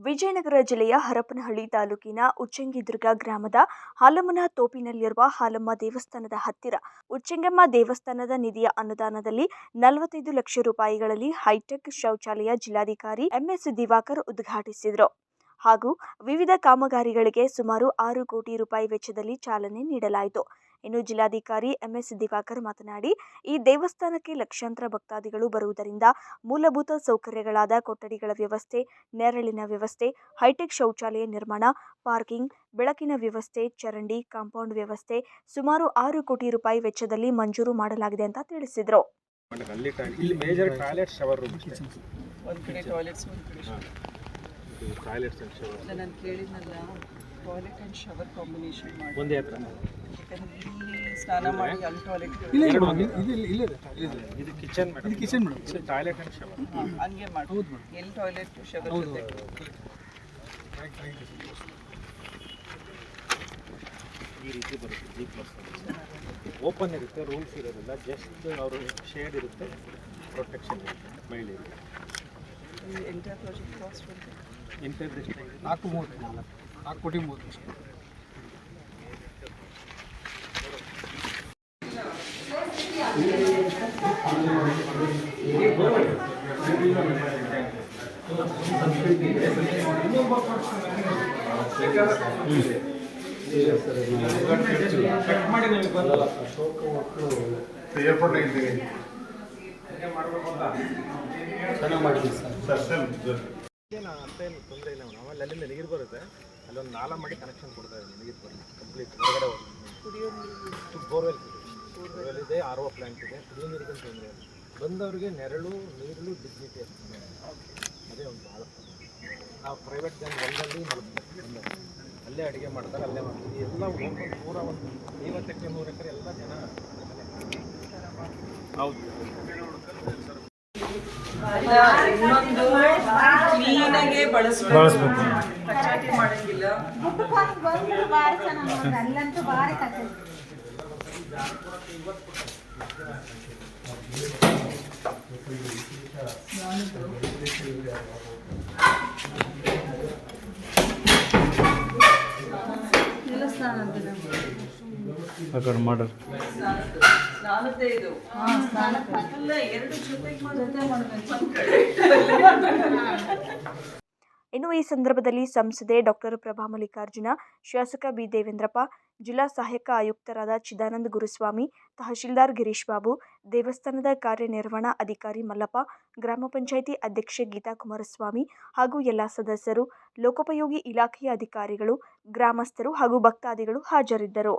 ವಿಜಯನಗರ ಜಿಲ್ಲೆಯ ಹರಪನಹಳ್ಳಿ ತಾಲೂಕಿನ ಉಚ್ಚಂಗಿದುರ್ಗ ಗ್ರಾಮದ ಹಾಲಮ್ಮನ ತೋಪಿನಲ್ಲಿರುವ ಹಾಲಮ್ಮ ದೇವಸ್ಥಾನದ ಹತ್ತಿರ, ಉಚ್ಚಂಗಮ್ಮ ದೇವಸ್ಥಾನದ ನಿಧಿಯ ಅನುದಾನದಲ್ಲಿ ನಲವತ್ತೈದು ಲಕ್ಷ ರೂಪಾಯಿಗಳಲ್ಲಿ ಹೈಟೆಕ್ ಶೌಚಾಲಯ ಜಿಲ್ಲಾಧಿಕಾರಿ ಎಂಎಸ್ ದಿವಾಕರ್ ಉದ್ಘಾಟಿಸಿದರು. ಹಾಗೂ ವಿವಿಧ ಕಾಮಗಾರಿಗಳಿಗೆ ಸುಮಾರು ಆರು ಕೋಟಿ ರೂಪಾಯಿ ವೆಚ್ಚದಲ್ಲಿ ಚಾಲನೆ ನೀಡಲಾಯಿತು. ಇನ್ನು ಜಿಲ್ಲಾಧಿಕಾರಿ ಎಂಎಸ್ ದಿವಾಕರ್ ಮಾತನಾಡಿ ಈ ದೇವಸ್ಥಾನಕ್ಕೆ ಲಕ್ಷಾಂತರ ಭಕ್ತಾದಿಗಳು ಬರುವುದರಿಂದ ಮೂಲಭೂತ ಸೌಕರ್ಯಗಳಾದ ಕೊಠಡಿಗಳ ವ್ಯವಸ್ಥೆ ನೆರಳಿನ ವ್ಯವಸ್ಥೆ ಹೈಟೆಕ್ ಶೌಚಾಲಯ ನಿರ್ಮಾಣ ಪಾರ್ಕಿಂಗ್ ಬೆಳಕಿನ ವ್ಯವಸ್ಥೆ ಚರಂಡಿ ಕಾಂಪೌಂಡ್ ವ್ಯವಸ್ಥೆ ಸುಮಾರು ಆರು ಕೋಟಿ ರೂಪಾಯಿ ವೆಚ್ಚದಲ್ಲಿ ಮಂಜೂರು ಮಾಡಲಾಗಿದೆ ಅಂತ ತಿಳಿಸಿದರು. ಟಾಯ್ಲೆಟ್ಸ್ ಅಂಡ್ ಶವರ್ ನಾನು ಕೇಳಿದ್ನಲ್ಲ ಟಾಯ್ಲೆಟ್ ಆ್ಯಂಡ್ ಶವರ್ ಕಾಂಬಿನೇಷನ್ ಮಾಡಿ ಒಂದೇ ಹತ್ರ. ಯಾಕಂದ್ರೆ ಇಲ್ಲಿ ಸ್ನಾನ ಮಾಡಿ ಅಲ್ಲಿ ಟಾಯ್ಲೆಟ್ ಇಲ್ಲ. ಇದು ಇಲ್ಲ ಕಿಚನ್ ಮೇಡಮ್. ಇದು ಕಿಚನ್ ಮೇಡಮ್. ಇದು ಟಾಯ್ಲೆಟ್ ಅಂಡ್ ಶವರ್ ಹಂಗೆ ಮಾಡಿ. ಹೌದು ಮೇಡಮ್. ಎಲ್ಲಿ ಟಾಯ್ಲೆಟ್ ಶವರ್ ಜೊತೆ. ಈ ರೀತಿ ಬರುತ್ತೆ ಜಿ ಪ್ಲಸ್ ಓಪನ್ ಇರುತ್ತೆ ರೂಲ್ಸ್ ಇರೋದಿಲ್ಲ ಜಸ್ಟ್ ಅವರು ಶೇಡ್ ಇರುತ್ತೆ ಪ್ರೊಟೆಕ್ಷನ್ ಇರುತ್ತೆ ಮಹಿಳೆಯರಿಗೆ ಎಂಟರ್ ಪ್ರಾಜೆಕ್ಟ್ ಕಾಸ್ಟ್ ನಾಲ್ಕು ಮೂವತ್ತು ನಾಲ್ಕು ನಾಲ್ಕು ಕೋಟಿ ಮೂವತ್ತು ಲಕ್ಷ ಏರ್ಪೋರ್ಟ್ ಇದ್ದೀನಿ ಚೆನ್ನಾಗಿ ಮಾಡಿದ್ದೀವಿ ಸರ್ ಸರ್ ಸರ್ ಏನು ಅಂತ ಏನು ತೊಂದರೆ ಇಲ್ಲ ಮೇಡಮ್. ಆಮೇಲೆ ಅಲ್ಲಿಂದ ನೀರು ಬರುತ್ತೆ. ಅಲ್ಲೊಂದು ನಾಲ ಮಾಡಿ ಕನೆಕ್ಷನ್ ಕೊಡ್ತಾ ಇದ್ದೀನಿ. ನೀರು ಬರುತ್ತೆ ಕಂಪ್ಲೀಟ್ ಹೊರಗಡೆ ನೀರು. ಬೋರ್ವೆಲ್ ಬೋರ್ವೆಲ್ ಇದೆ ಆರ್ ಒ ಪ್ಲಾಂಟ್ ಇದೆ. ಕುಡಿಯೋ ನೀರಿಗೆ ತೊಂದರೆ ಇಲ್ಲ. ಬಂದವರಿಗೆ ನೆರಳು ನೀರು ಡಿಗ್ನಿಟಿ ಅಷ್ಟೇ ಅದೇ ಒಂದು ಭಾಳ ನಾವು ಪ್ರೈವೇಟ್ ಜನ ಒಂದಲ್ಲಿ ಅಲ್ಲೇ ಅಡುಗೆ ಮಾಡ್ತಾರೆ ಅಲ್ಲೇ ಮಾಡ್ತೀವಿ ಎಲ್ಲ ಓಪನ್ ಪೂರ ಒಂದು ಐವತ್ತಕ್ಕೆ ನೂರು ಎಕರೆ ಎಲ್ಲ ಜನ ಹೌದು. ಇನ್ನೊಂದು ಕ್ಲೀನಾಗೆ ಬಳಸಬೇಕು. ಮಾಡಂಗಿಲ್ಲ ಅಲ್ಲಂತೂ ಭಾರಿ ಕಥೆ ಇಲ್ಲ ಸ್ನಾನ ಅಂತಿದೆ. ಮಾಡ್ಬೇಕು. ಇನ್ನು ಈ ಸಂದರ್ಭದಲ್ಲಿ ಸಂಸದೆ ಡಾಕ್ಟರ್ ಪ್ರಭಾ ಮಲ್ಲಿಕಾರ್ಜುನ ಶಾಸಕ ಬಿ ದೇವೇಂದ್ರಪ್ಪ ಜಿಲ್ಲಾ ಸಹಾಯಕ ಆಯುಕ್ತರಾದ ಚಿದಾನಂದ ಗುರುಸ್ವಾಮಿ ತಹಶೀಲ್ದಾರ್ ಗಿರೀಶ್ ಬಾಬು ದೇವಸ್ಥಾನದ ಕಾರ್ಯನಿರ್ವಹಣಾ ಅಧಿಕಾರಿ ಮಲ್ಲಪ್ಪ ಗ್ರಾಮ ಪಂಚಾಯಿತಿ ಅಧ್ಯಕ್ಷೆ ಗೀತಾ ಕುಮಾರಸ್ವಾಮಿ ಹಾಗೂ ಎಲ್ಲ ಸದಸ್ಯರು ಲೋಕೋಪಯೋಗಿ ಇಲಾಖೆಯ ಅಧಿಕಾರಿಗಳು ಗ್ರಾಮಸ್ಥರು ಹಾಗೂ ಭಕ್ತಾದಿಗಳು ಹಾಜರಿದ್ದರು.